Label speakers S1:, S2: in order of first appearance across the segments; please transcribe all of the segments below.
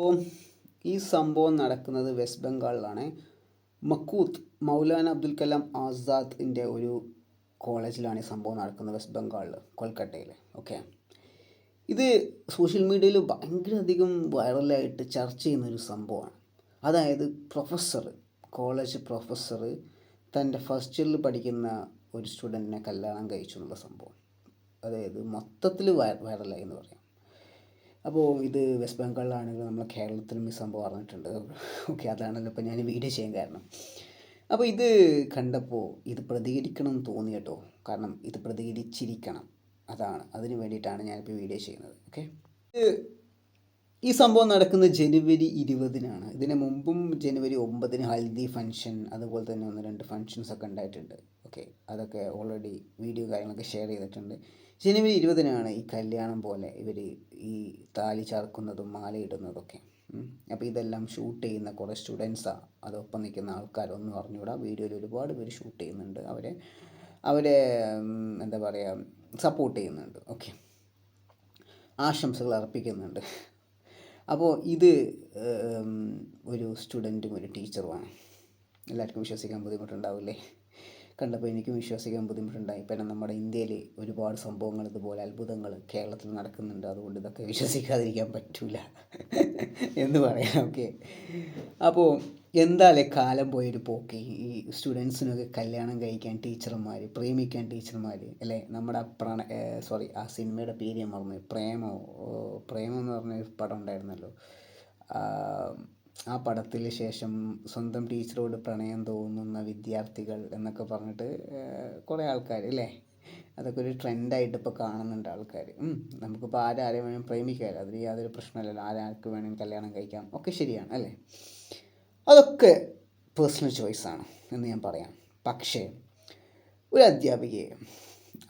S1: അപ്പോൾ ഈ സംഭവം നടക്കുന്നത് വെസ്റ്റ് ബംഗാളിലാണ്. മക്കൂത്ത് മൗലാന അബ്ദുൽ കലാം ആസാദിന്റെ ഒരു കോളേജിലാണ് ഈ സംഭവം നടക്കുന്നത് വെസ്റ്റ് ബംഗാളിൽ കൊൽക്കട്ടയിൽ ഓക്കെ? ഇത് സോഷ്യൽ മീഡിയയിൽ ഭയങ്കര അധികം വൈറലായിട്ട് ചർച്ച ചെയ്യുന്ന ഒരു സംഭവമാണ്. അതായത് പ്രൊഫസർ കോളേജ് പ്രൊഫസർ തന്റെ ഫസ്റ്റ് ഇയറിൽ പഠിക്കുന്ന ഒരു സ്റ്റുഡന്റിനെ കല്യാണം കഴിച്ചു എന്നുള്ള സംഭവം. അതായത് മൊത്തത്തിൽ വൈറലായി എന്ന് പറയാം. അപ്പോൾ ഇത് വെസ്റ്റ് ബംഗാളിലാണെങ്കിൽ നമ്മൾ കേരളത്തിലും ഈ സംഭവം അറിഞ്ഞിട്ടുണ്ട്. ഓക്കെ അതാണല്ലോ ഇപ്പോൾ ഞാൻ വീഡിയോ ചെയ്യാൻ കാരണം. അപ്പോൾ ഇത് കണ്ടപ്പോൾ ഇത് പ്രതികരിക്കണം എന്ന് തോന്നി കേട്ടോ. കാരണം ഇത് പ്രതികരിച്ചിരിക്കണം. അതാണ്. അതിന് വേണ്ടിയിട്ടാണ് ഞാനിപ്പോൾ വീഡിയോ ചെയ്യുന്നത്. ഓക്കെ ഈ സംഭവം നടക്കുന്നത് ജനുവരി ഇരുപതിനാണ്. ഇതിന് മുമ്പും ജനുവരി ഒമ്പതിന് ഹൽദി ഫംഗ്ഷൻ അതുപോലെ തന്നെ ഒന്ന് രണ്ട് ഫങ്ഷൻസ് ഒക്കെ ഉണ്ടായിട്ടുണ്ട്. ഓക്കെ അതൊക്കെ ഓൾറെഡി വീഡിയോ കാര്യങ്ങളൊക്കെ ഷെയർ ചെയ്തിട്ടുണ്ട്. ജനുവരി ഇരുപതിനാണ് ഈ കല്യാണം പോലെ ഇവർ ഈ താലി ചാർക്കുന്നതും മാലയിടുന്നതൊക്കെ അപ്പോൾ ഇതെല്ലാം ഷൂട്ട് ചെയ്യുന്ന കുറേ സ്റ്റുഡൻസാണ് അതൊപ്പം നിൽക്കുന്ന ആൾക്കാരൊന്നും അറിഞ്ഞുകൂടാ വീഡിയോയിൽ ഒരുപാട് പേര് ഷൂട്ട് ചെയ്യുന്നുണ്ട്. അവരെ അവരെ എന്താ പറയുക സപ്പോർട്ട് ചെയ്യുന്നുണ്ട്. ഓക്കെ ആശംസകൾ അർപ്പിക്കുന്നുണ്ട്. അപ്പോൾ ഇത് ഒരു സ്റ്റുഡന്റും ഒരു ടീച്ചറുമാണ് എല്ലാവർക്കും വിശ്വസിക്കാൻ ബുദ്ധിമുട്ടുണ്ടാവില്ലേ? കണ്ടപ്പോൾ എനിക്കും വിശ്വസിക്കാൻ ബുദ്ധിമുട്ടുണ്ടായി. പിന്നെ നമ്മുടെ ഇന്ത്യയിൽ ഒരുപാട് സംഭവങ്ങൾ ഇതുപോലെ അത്ഭുതങ്ങൾ കേരളത്തിൽ നടക്കുന്നുണ്ട്. അതുകൊണ്ട് ഇതൊക്കെ വിശ്വസിക്കാതിരിക്കാൻ പറ്റില്ല എന്ന് പറയാം. ഓക്കെ അപ്പോൾ എന്തായാലും കാലം പോയൊരു പോക്ക്? ഈ സ്റ്റുഡൻസിനൊക്കെ കല്യാണം കഴിക്കാൻ ടീച്ചർമാർ പ്രേമിക്കാൻ ടീച്ചർമാർ അല്ലേ? നമ്മുടെ പ്രണ സോറി ആ സിനിമയുടെ പേര് ഞാൻ മറന്നു പ്രേമോ പ്രേമം എന്ന് പറഞ്ഞ പടം ഉണ്ടായിരുന്നല്ലോ. ആ പടത്തിന് ശേഷം സ്വന്തം ടീച്ചറോട് പ്രണയം തോന്നുന്ന വിദ്യാർത്ഥികൾ എന്നൊക്കെ പറഞ്ഞിട്ട് കുറേ ആൾക്കാർ അല്ലേ? അതൊക്കെ ഒരു ട്രെൻഡായിട്ട് ഇപ്പോൾ കാണുന്നുണ്ട് ആൾക്കാർ നമുക്കിപ്പോൾ ആരാരെയും വേണമെങ്കിലും പ്രേമിക്കാൻ അതിൽ യാതൊരു പ്രശ്നമില്ലല്ലോ. ആരാർക്ക് വേണമെങ്കിൽ കല്യാണം കഴിക്കാം. ഒക്കെ ശരിയാണ് അല്ലേ? അതൊക്കെ പേഴ്സണൽ ചോയ്സാണ് എന്ന് ഞാൻ പറയാം. പക്ഷേ ഒരു അധ്യാപികയെ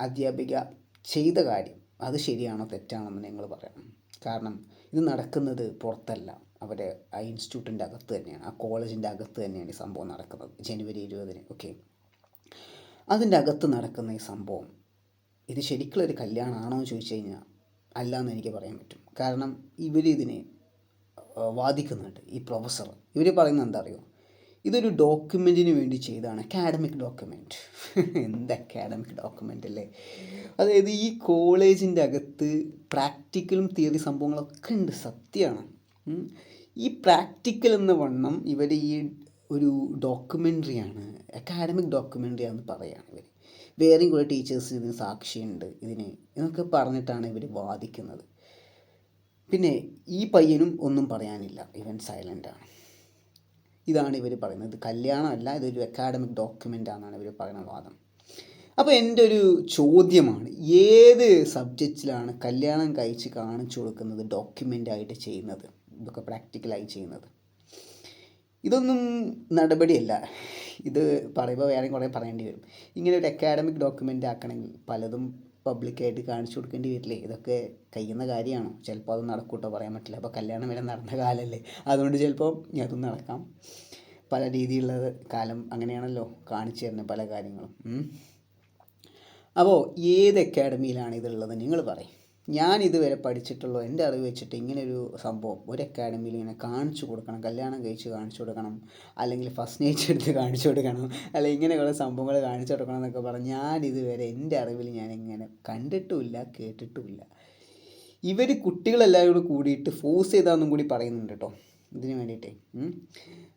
S1: അധ്യാപിക ചെയ്ത കാര്യം അത് ശരിയാണോ തെറ്റാണോ എന്ന് നിങ്ങൾ പറയണം കാരണം ഇത് നടക്കുന്നത് പുറത്തല്ല. അവരെ ആ ഇൻസ്റ്റിറ്റ്യൂട്ടിന്റെ അകത്ത് തന്നെയാണ്. ആ കോളേജിന്റെ അകത്ത് തന്നെയാണ് ഈ സംഭവം നടക്കുന്നത്. ജനുവരി ഇരുപതിന്. ഓക്കെ അതിന്റെ അകത്ത് നടക്കുന്ന ഈ സംഭവം ഇത് ശരിക്കുള്ളൊരു കല്യാണമാണോ എന്ന് ചോദിച്ചു കഴിഞ്ഞാൽ അല്ല എന്ന് എനിക്ക് പറയാൻ പറ്റും. കാരണം ഇവരിതിനെ വാദിക്കുന്നുണ്ട്. ഈ പ്രൊഫസർ ഇവർ പറയുന്നത് എന്താ അറിയോ? ഇതൊരു ഡോക്യുമെന്റിന് വേണ്ടി ചെയ്തതാണ്. അക്കാഡമിക് ഡോക്യുമെന്റ് എന്ത് അക്കാഡമിക് ഡോക്യുമെന്റ് അല്ലേ? അതായത് ഈ കോളേജിന്റെ അകത്ത് പ്രാക്ടിക്കലും തിയറി സംഭവങ്ങളൊക്കെ ഉണ്ട്. സത്യമാണ് ഈ പ്രാക്ടിക്കൽ എന്ന വണ്ണം ഇവർ ഈ ഒരു ഡോക്യുമെന്ററിയാണ് അക്കാഡമിക് ഡോക്യുമെന്ററി ആണെന്ന് പറയുകയാണ് ഇവർ വേറെയും കൂടെ ടീച്ചേഴ്സ് ഇതിന് സാക്ഷിയുണ്ട് ഇതിന് എന്നൊക്കെ പറഞ്ഞിട്ടാണ് ഇവർ വാദിക്കുന്നത്. പിന്നെ ഈ പയ്യനും ഒന്നും പറയാനില്ല. ഇവൻ സൈലന്റാണ് ഇതാണ് ഇവർ പറയുന്നത്. ഇത് കല്യാണമല്ല ഇതൊരു അക്കാഡമിക് ഡോക്യുമെന്റ് ആണെന്നാണ് ഇവർ പറയുന്ന വാദം. അപ്പോൾ എന്റെ ഒരു ചോദ്യമാണ് ഏത് സബ്ജക്റ്റിലാണ് കല്യാണം കഴിച്ച് കാണിച്ചു കൊടുക്കുന്നത് ഡോക്യുമെന്റായിട്ട് ചെയ്യുന്നത്? ഇതൊക്കെ പ്രാക്ടിക്കലായി ചെയ്യുന്നത്. ഇതൊന്നും നടപടിയല്ല. ഇത് പറയുമ്പോൾ വേറെ കുറേ പറയേണ്ടി വരും. ഇങ്ങനെ ഒരു അക്കാഡമിക് ഡോക്യുമെന്റ് ആക്കണമെങ്കിൽ പലതും പബ്ലിക്കായിട്ട് കാണിച്ചു കൊടുക്കേണ്ടി വരില്ലേ? ഇതൊക്കെ കഴിയുന്ന കാര്യമാണ്. ചിലപ്പോൾ അത് നടക്കൂട്ടോ പറയാൻ പറ്റില്ല. അപ്പോൾ കല്യാണം വരെ നടന്ന കാലമല്ലേ അതുകൊണ്ട് ചിലപ്പോൾ അതും നടക്കാം. പല രീതിയിലുള്ള കാലം അങ്ങനെയാണല്ലോ കാണിച്ചു തരുന്നത് പല കാര്യങ്ങളും. അപ്പോൾ ഏത് അക്കാഡമിയിലാണ് ഇതുള്ളത്? നിങ്ങൾ പറയും. ഞാൻ ഇതുവരെ പഠിച്ചിട്ടുള്ള എന്റെ അറിവ് വെച്ചിട്ട് ഇങ്ങനെ ഒരു സംഭവം ഒരു അക്കാഡമിയിൽ ഇങ്ങനെ കാണിച്ചു കൊടുക്കണം കല്യാണം കഴിച്ച് കാണിച്ചു കൊടുക്കണം അല്ലെങ്കിൽ ഫസ്റ്റ് നേച്ചർ എടുത്ത് കാണിച്ചു കൊടുക്കണം അല്ലെങ്കിൽ ഇങ്ങനെ കുറേ സംഭവങ്ങൾ കാണിച്ചു കൊടുക്കണം എന്നൊക്കെ പറഞ്ഞ് ഞാൻ ഇതുവരെ എന്റെ അറിവിൽ ഞാൻ ഇങ്ങനെ കണ്ടിട്ടുമില്ല കേട്ടിട്ടുമില്ല. ഇവർ കുട്ടികളെല്ലാവരും കൂടിയിട്ട് ഫോഴ്സ് ചെയ്താന്നും കൂടി പറയുന്നുണ്ട് കേട്ടോ ഇതിന് വേണ്ടിയിട്ടേ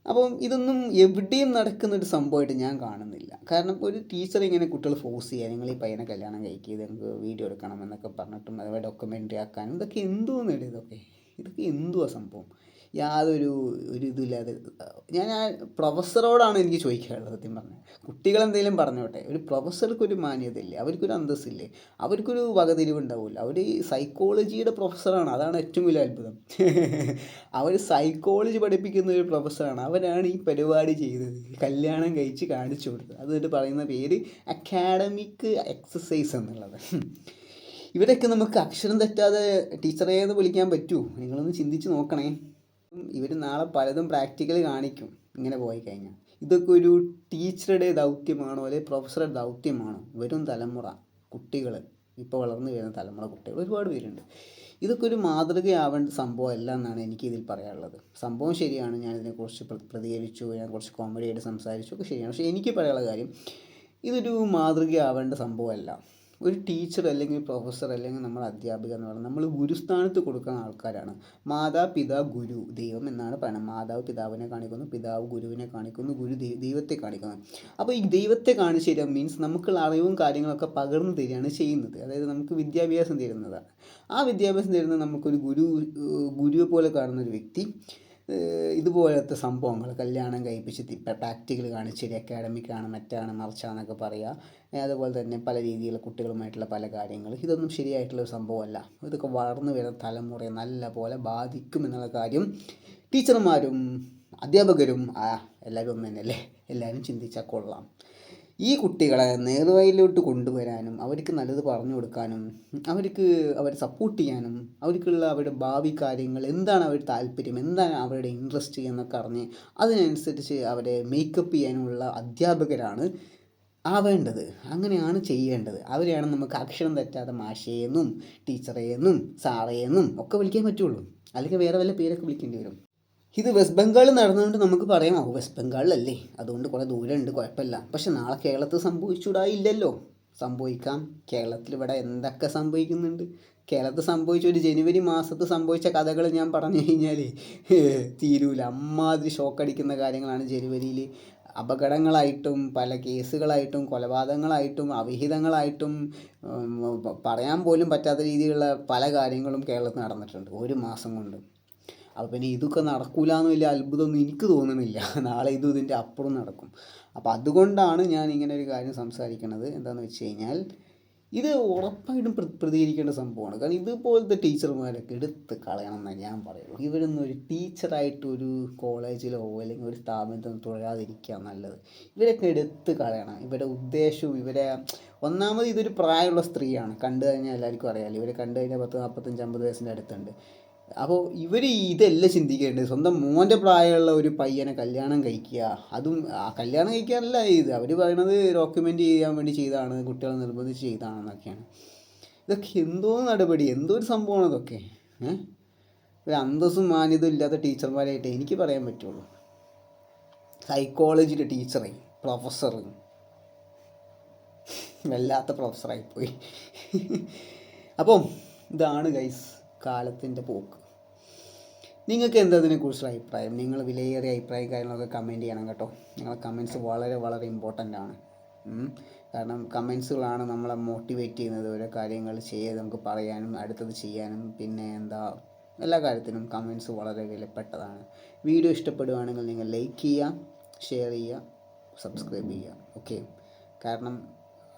S1: അപ്പം ഇതൊന്നും എവിടെയും നടക്കുന്ന ഒരു സംഭവമായിട്ട് ഞാൻ കാണുന്നില്ല. കാരണം ഒരു ടീച്ചർ ഇങ്ങനെ കുട്ടികൾ ഫോഴ്സ് ചെയ്യുക നിങ്ങൾ ഈ പയ്യനെ കല്യാണം കഴിക്കുക നിങ്ങൾക്ക് വീഡിയോ എടുക്കണം എന്നൊക്കെ പറഞ്ഞിട്ടും അതുപോലെ ഡോക്യുമെന്ററി ആക്കാനും ഇതൊക്കെ എന്തോന്നില്ല ഇതൊക്കെ ഇതൊക്കെ എന്തുവാ സംഭവം? യാതൊരു ഒരു ഇതില്ലാതെ ഞാൻ ആ പ്രൊഫസറോടാണ് എനിക്ക് ചോദിക്കാനുള്ളത് സത്യം പറഞ്ഞാൽ. കുട്ടികൾ എന്തെങ്കിലും പറഞ്ഞോട്ടെ. ഒരു പ്രൊഫസർക്കൊരു മാന്യതയില്ലേ? അവർക്കൊരു അന്തസ്സില്ലേ? അവർക്കൊരു വകതിരിവുണ്ടാവില്ല. അവർ സൈക്കോളജിയുടെ പ്രൊഫസറാണ്. അതാണ് ഏറ്റവും വലിയ അത്ഭുതം. അവർ സൈക്കോളജി പഠിപ്പിക്കുന്ന ഒരു പ്രൊഫസറാണ്. അവരാണ് ഈ പരിപാടി ചെയ്തത്. കല്യാണം കഴിച്ച് കാണിച്ചു കൊടുത്തത്. അതുകൊണ്ട് പറയുന്ന പേര് അക്കാഡമിക് എക്സസൈസ് എന്നുള്ളത്. ഇവരൊക്കെ നമുക്ക് അക്ഷരം തെറ്റാതെ ടീച്ചറേ എന്ന് വിളിക്കാൻ പറ്റുമോ നിങ്ങളൊന്ന് ചിന്തിച്ച് നോക്കണേ. ഇവർ നാളെ പലതും പ്രാക്ടിക്കലി കാണിക്കും ഇങ്ങനെ പോയി കഴിഞ്ഞാൽ. ഇതൊക്കെ ഒരു ടീച്ചറുടെ ദൗത്യമാണോ അല്ലെങ്കിൽ പ്രൊഫസറുടെ ദൗത്യമാണോ? വരും തലമുറ കുട്ടികൾ ഇപ്പോൾ വളർന്നു വരുന്ന തലമുറ കുട്ടികൾ ഒരുപാട് പേരുണ്ട്. ഇതൊക്കെ ഒരു മാതൃകയാവേണ്ട സംഭവമല്ല എന്നാണ് എനിക്ക് ഇതിൽ പറയാനുള്ളത്. സംഭവം ശരിയാണ് ഞാൻ ഇതിനെക്കുറിച്ച് പ്ര- പ്രതികരിച്ചു ഞാൻ കുറച്ച് കോമഡി ആയിട്ട് സംസാരിച്ചു ഒക്കെ ശരിയാണ്. പക്ഷേ എനിക്ക് പറയാനുള്ള കാര്യം ഇതൊരു മാതൃകയാവേണ്ട സംഭവമല്ല. ഒരു ടീച്ചർ അല്ലെങ്കിൽ പ്രൊഫസർ അല്ലെങ്കിൽ നമ്മൾ അധ്യാപിക എന്ന് പറയുന്നത് നമ്മൾ ഗുരുസ്ഥാനത്ത് കൊടുക്കുന്ന ആൾക്കാരാണ്. മാതാപിതാ ഗുരു ദൈവം എന്നാണ് പറയുന്നത്. മാതാവ് പിതാവിനെ കാണിക്കുന്നു പിതാവ് ഗുരുവിനെ കാണിക്കുന്നു ഗുരു ദൈവത്തെ കാണിക്കുന്നു. അപ്പോൾ ഈ ദൈവത്തെ കാണിച്ചു തരിക മീൻസ് നമുക്കുള്ള അറിവും കാര്യങ്ങളൊക്കെ പകർന്നു തരികയാണ് ചെയ്യുന്നത്. അതായത് നമുക്ക് വിദ്യാഭ്യാസം തരുന്നതാണ്. ആ വിദ്യാഭ്യാസം തരുന്നത് നമുക്കൊരു ഗുരു ഗുരുവെ പോലെ കാണുന്ന ഒരു വ്യക്തി ഇതുപോലത്തെ സംഭവങ്ങൾ കല്യാണം കഴിപ്പിച്ച് പ്രാക്ടിക്കൽ കാണിച്ച് തരിക അക്കാഡമിക്കാണ് മറ്റാണ് മറിച്ചാന്നൊക്കെ പറയുക അതുപോലെ തന്നെ പല രീതിയിലുള്ള കുട്ടികളുമായിട്ടുള്ള പല കാര്യങ്ങൾ ഇതൊന്നും ശരിയായിട്ടുള്ള ഒരു സംഭവമല്ല. ഇതൊക്കെ വളർന്നു വരുന്ന തലമുറയെ നല്ല പോലെ ബാധിക്കും എന്നുള്ള കാര്യം ടീച്ചർമാരും അധ്യാപകരും എല്ലാവരും ഒന്ന് തന്നെയല്ലേ എല്ലാവരും ചിന്തിച്ചാൽ കൊള്ളാം. ഈ കുട്ടികളെ നേർവഴിയിലോട്ട് കൊണ്ടുവരാനും അവർക്ക് നല്ലത് പറഞ്ഞു കൊടുക്കാനും അവർക്ക് അവരെ സപ്പോർട്ട് ചെയ്യാനും അവർക്കുള്ള അവരുടെ ഭാവി കാര്യങ്ങൾ എന്താണ് അവരുടെ താല്പര്യം എന്താണ് അവരുടെ ഇൻട്രസ്റ്റ് എന്നൊക്കെ അറിഞ്ഞ് അതിനനുസരിച്ച് അവരെ മേക്കപ്പ് ചെയ്യാനുള്ള അധ്യാപകരാണ് ആവേണ്ടത് അങ്ങനെയാണ് ചെയ്യേണ്ടത്. അവരെയാണ് നമുക്ക് അക്ഷരം തെറ്റാതെ മാഷേന്നും ടീച്ചറേന്നും സാറേന്നും ഒക്കെ വിളിക്കാൻ പറ്റുള്ളൂ. അല്ലെങ്കിൽ വേറെ വല്ല പേരൊക്കെ വിളിക്കേണ്ടി വരും. ഇത് വെസ്റ്റ് ബംഗാളിൽ നടന്നുകൊണ്ട് നമുക്ക് പറയാം ഓ വെസ്റ്റ് ബംഗാളിലല്ലേ? അതുകൊണ്ട് കുറേ ദൂരമുണ്ട് കുഴപ്പമില്ല. പക്ഷെ നാളെ കേരളത്തിൽ സംഭവിച്ചൂടായില്ലല്ലോ. സംഭവിക്കാം. കേരളത്തിൽ ഇവിടെ എന്തൊക്കെ സംഭവിക്കുന്നുണ്ട്? കേരളത്തിൽ സംഭവിച്ച ഒരു ജനുവരി മാസത്ത് സംഭവിച്ച കഥകൾ ഞാൻ പറഞ്ഞു കഴിഞ്ഞാൽ തീരൂല. അമ്മാതിരി ഷോക്കടിക്കുന്ന കാര്യങ്ങളാണ് ജനുവരിയിൽ. അപകടങ്ങളായിട്ടും പല കേസുകളായിട്ടും കൊലപാതകങ്ങളായിട്ടും അവിഹിതങ്ങളായിട്ടും പറയാൻ പോലും പറ്റാത്ത രീതിയിലുള്ള പല കാര്യങ്ങളും കേരളത്തിൽ നടന്നിട്ടുണ്ട് ഒരു മാസം കൊണ്ട്. അപ്പോൾ പിന്നെ ഇതൊക്കെ നടക്കൂല എന്ന് വലിയ അത്ഭുതമൊന്നും എനിക്ക് തോന്നുന്നില്ല. നാളെ ഇതും ഇതിന്റെ അപ്പുറം നടക്കും. അപ്പോൾ അതുകൊണ്ടാണ് ഞാൻ ഇങ്ങനെ ഒരു കാര്യം സംസാരിക്കുന്നത് എന്താണെന്ന് വെച്ച് കഴിഞ്ഞാൽ ഇത് ഉറപ്പായിട്ടും പ്ര- പ്രതികരിക്കേണ്ട സംഭവമാണ്. കാരണം ഇതുപോലത്തെ ടീച്ചർമാരൊക്കെ എടുത്ത് കളയണം എന്നേ ഞാൻ പറയുള്ളൂ. ഇവരൊന്നും ഒരു ടീച്ചറായിട്ട് ഒരു കോളേജിലോ അല്ലെങ്കിൽ ഒരു സ്ഥാപനത്തിലോ തുടരാതിരിക്കുക നല്ലത്. ഇവരൊക്കെ എടുത്ത് കളയണം. ഇവരുടെ ഉദ്ദേശവും ഇവരെ ഒന്നാമത് ഇതൊരു പ്രായമുള്ള സ്ത്രീയാണ്. കണ്ടു കഴിഞ്ഞാൽ എല്ലാവർക്കും അറിയാമല്ലോ ഇവരെ കണ്ടു കഴിഞ്ഞാൽ പത്ത് നാൽപ്പത്തഞ്ച് അമ്പത് വയസ്സിന്റെ അടുത്തുണ്ട്. അപ്പോൾ ഇവർ ഇതല്ല ചിന്തിക്കേണ്ടത് സ്വന്തം മോന്റെ പ്രായമുള്ള ഒരു പയ്യനെ കല്യാണം കഴിക്കുക. അതും ആ കല്യാണം കഴിക്കാനല്ല ഇത്. അവർ പറയണത് ഡോക്യുമെന്റ് ചെയ്യാൻ വേണ്ടി ചെയ്താണ് കുട്ടികളെ നിർബന്ധിച്ച് ചെയ്താണെന്നൊക്കെയാണ്. ഇതൊക്കെ എന്തോ നടപടി എന്തോ ഒരു സംഭവമാണ് ഇതൊക്കെ. ഏഹ് ഒരു അന്തസ്സും മാന്യതും ഇല്ലാത്ത ടീച്ചർമാരായിട്ട് എനിക്ക് പറയാൻ പറ്റുള്ളൂ. സൈക്കോളജിയുടെ ടീച്ചറെ പ്രൊഫസർ വല്ലാത്ത പ്രൊഫസറായിപ്പോയി അപ്പം ഇതാണ് ഗൈസ് കാലത്തിന്റെ പോക്ക്. നിങ്ങൾക്ക് എന്തതിനെക്കുറിച്ചുള്ള അഭിപ്രായം? നിങ്ങൾ വിലയേറിയ അഭിപ്രായം കാര്യങ്ങളൊക്കെ കമന്റ് ചെയ്യണം കേട്ടോ. നിങ്ങളുടെ കമന്റ്സ് വളരെ വളരെ ഇമ്പോർട്ടന്റ് ആണ്. കാരണം കമൻസുകളാണ് നമ്മളെ മോട്ടിവേറ്റ് ചെയ്യുന്നത്. ഓരോ കാര്യങ്ങൾ ചെയ്ത് നമുക്ക് പറയാനും അടുത്തത് ചെയ്യാനും പിന്നെ എന്താ എല്ലാ കാര്യത്തിനും കമൻസ് വളരെ വിലപ്പെട്ടതാണ്. വീഡിയോ ഇഷ്ടപ്പെടുകയാണെങ്കിൽ നിങ്ങൾ ലൈക്ക് ചെയ്യുക ഷെയർ ചെയ്യുക സബ്സ്ക്രൈബ് ചെയ്യുക. ഓക്കെ കാരണം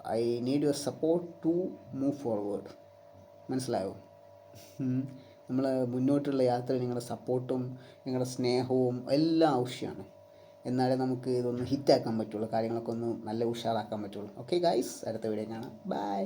S1: I need your support to move forward മനസ്സിലായോ? നമ്മൾ മുന്നോട്ടുള്ള യാത്രയിൽ നിങ്ങളുടെ സപ്പോർട്ടും നിങ്ങളുടെ സ്നേഹവും എല്ലാം ആവശ്യമാണ്. എന്നാലേ നമുക്ക് ഇതൊന്ന് ഹിറ്റാക്കാൻ പറ്റുള്ളൂ കാര്യങ്ങളൊക്കെ ഒന്ന് നല്ല ഉഷാറാക്കാൻ പറ്റുള്ളൂ. ഓക്കെ ഗൈസ് അടുത്ത വീഡിയോ കാണാം. ബൈ